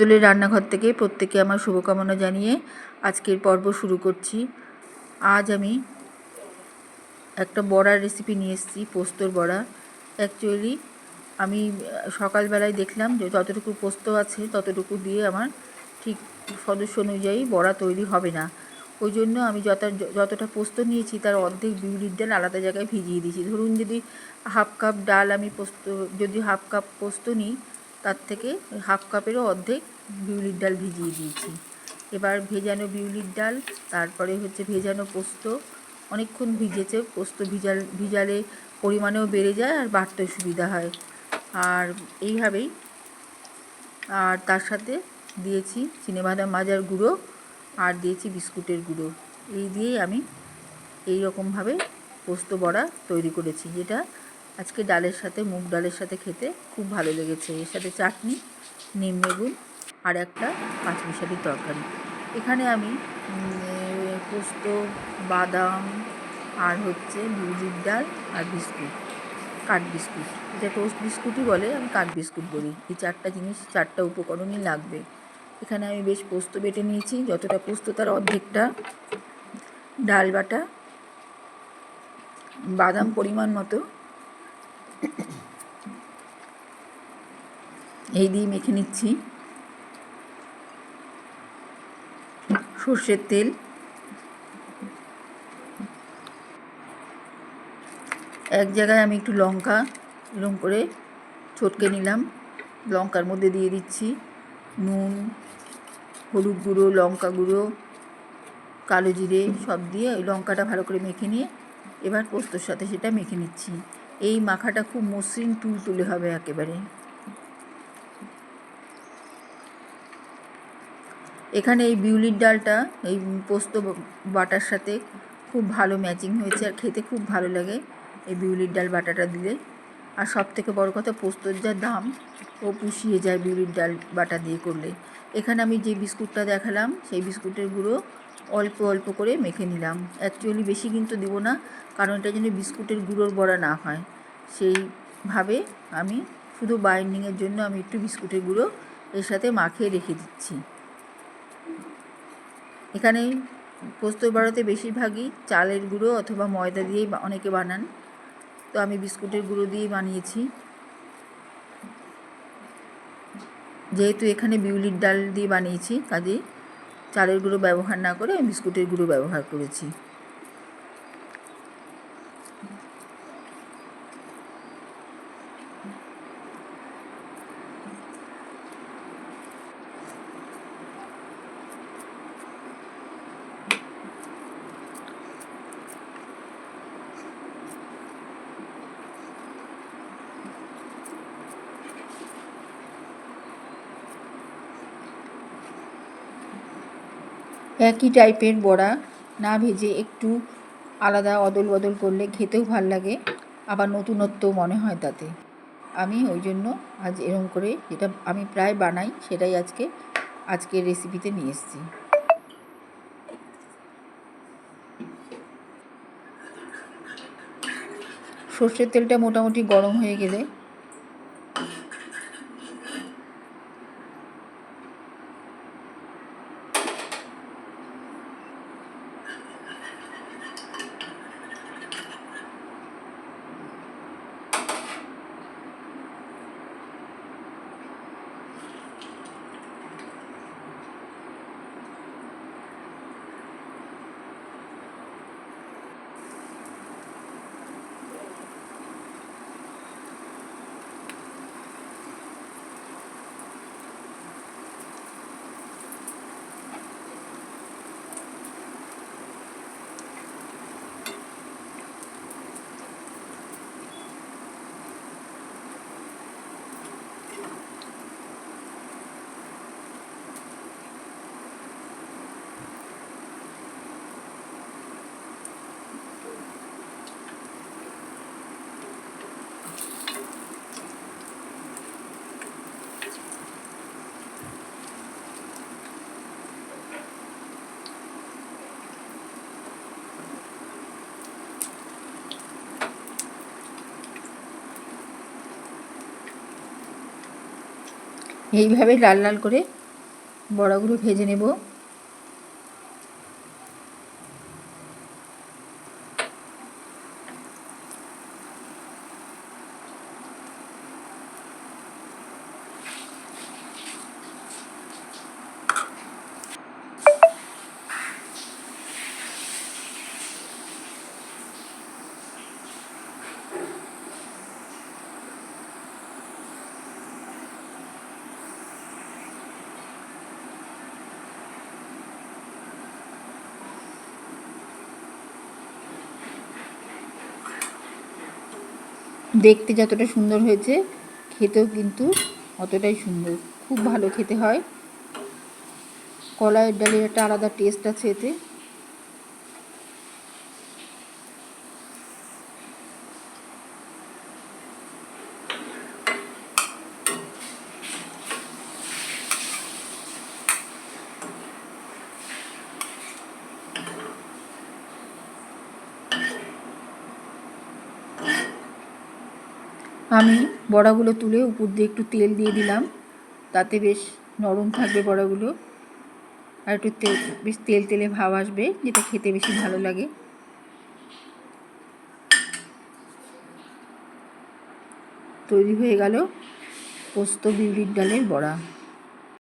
দোলের রান্নাঘর থেকে প্রত্যেকে আমার শুভকামনা জানিয়ে আজকের পর্ব শুরু করছি। আজ আমি একটা বড়ার রেসিপি নিয়ে এসেছি, পোস্তর বড়া। অ্যাকচুয়ালি আমি সকালবেলায় দেখলাম যে যতটুকু পোস্ত আছে, ততটুকু দিয়ে আমার ঠিক সদস্য অনুযায়ী বড়া তৈরি হবে না। ওই জন্য আমি যত যতটা পোস্ত নিয়েছি, তার অর্ধেক বিউলির ডাল আলাদা জায়গায় ভিজিয়ে দিয়েছি। ধরুন যদি হাফ কাপ ডাল আমি পোস্ত, যদি হাফ কাপ পোস্ত নিই তার থেকে হাফ কাপেরও অর্ধেক বিউলির ডাল ভিজিয়ে দিয়েছি। এবার ভেজানো বিউলির ডাল, তারপরে হচ্ছে ভেজানো পোস্ত। অনেকক্ষণ ভিজেছে, পোস্ত ভিজাল, ভিজালে পরিমাণেও বেড়ে যায় আর বাড়তেও সুবিধা হয়। আর এইভাবেই, আর তার সাথে দিয়েছি চিনেবাদাম মাজার গুঁড়ো আর দিয়েছি বিস্কুটের গুঁড়ো। এই দিয়েই আমি এই রকমভাবে পোস্ত বড়া তৈরি করেছি, যেটা আজকে ডালের সাথে, মুগ ডালের সাথে খেতে খুব ভালো লেগেছে। এর সাথে চাটনি, নিম বেগুন আর একটা পাঁচমিশালির তরকারি। এখানে আমি পোস্ত, বাদাম আর হচ্ছে বিউলির ডাল আর বিস্কুট, কাঠ বিস্কুট। এটা টোস্ট বিস্কুটই বলে, আমি কাঠ বিস্কুট বলি। এই চারটা জিনিস, চারটা উপকরণই লাগবে। এখানে আমি বেশ পোস্ত বেটে নিয়েছি, যতটা পোস্ত তার অর্ধেকটা। ডাল বাটা, বাদাম পরিমাণ মতো এই দিয়ে মেখে নিচ্ছি সর্ষের তেল। এক জায়গায় আমি একটু লঙ্কা এরকম করে চটকে নিলাম। লঙ্কার মধ্যে দিয়ে দিচ্ছি নুন, হলুদ গুঁড়ো, লঙ্কা গুঁড়ো, কালো জিরে সব দিয়ে ওই লঙ্কাটা ভালো করে মেখে নিয়ে এবার পোস্তর সাথে সেটা মেখে নিচ্ছি। এই মাখাটা খুব মসৃণ তুলতুলে হবে একেবারে। এখানে এই বিউলির ডালটা, এই পোস্ত বাটার সাথে খুব ভালো ম্যাচিং হয়েছে আর খেতে খুব ভালো লাগে এই বিউলির ডাল বাটাটা দিলে। আর সব থেকে বড় কথা, পোস্তর যা দাম, ও পুষিয়ে যায় বিউলির ডাল বাটা দিয়ে করলে। এখানে আমি যে বিস্কুটটা দেখালাম, সেই বিস্কুটের গুঁড়ো অল্প অল্প করে মেখে নিলাম। অ্যাকচুয়ালি বেশি কিন্তু দেবো না, কারণ এটা যেন বিস্কুটের গুঁড়োর বড়া না হয়। সেইভাবে আমি শুধু বাইন্ডিংয়ের জন্য আমি একটু বিস্কুটের গুঁড়ো এর সাথে মাখিয়ে রেখে দিচ্ছি। এখানে পোস্ত বড়াতে বেশিরভাগই চালের গুঁড়ো অথবা ময়দা দিয়েই অনেকে বানান। তো আমি বিস্কুটের গুঁড়ো দিয়েই বানিয়েছি। যেহেতু এখানে বিউলির ডাল দিয়ে বানিয়েছি, কাজেই চালের গুঁড়ো ব্যবহার না করে আমি বিস্কুটের গুঁড়ো ব্যবহার করেছি। একই টাইপের বড়া না ভেজে একটু আলাদা অদল বদল করলে খেতেও ভালো লাগে, আবার নতুনত্ব মনে হয় তাতে। আমি ওই জন্য আজ এরম করে যেটা আমি প্রায় বানাই, সেটাই আজকে, আজকের রেসিপিতে নিয়ে এসেছি। সর্ষের তেলটা মোটামুটি গরম হয়ে গেলে এইভাবে লাল লাল করে বড়াগুলো ভেজে নেব। দেখতে যতটা সুন্দর হয়েছে, খেতেও কিন্তু অতটাই সুন্দর। খুব ভালো খেতে হয়। কলাইয়ের ডালের একটা আলাদা টেস্ট আছে এতে। আমি বড়াগুলো তুলে উপর দিয়ে একটু তেল দিয়ে দিলাম। তাতে বেশ নরম থাকবে বড়াগুলো। আর একটু তেল, বেশ তেল তেলে ভাব আসবে, যেটা খেতে বেশি ভালো লাগে। তৈরি হয়ে গেল পোস্ত বিউলির ডালের বড়া।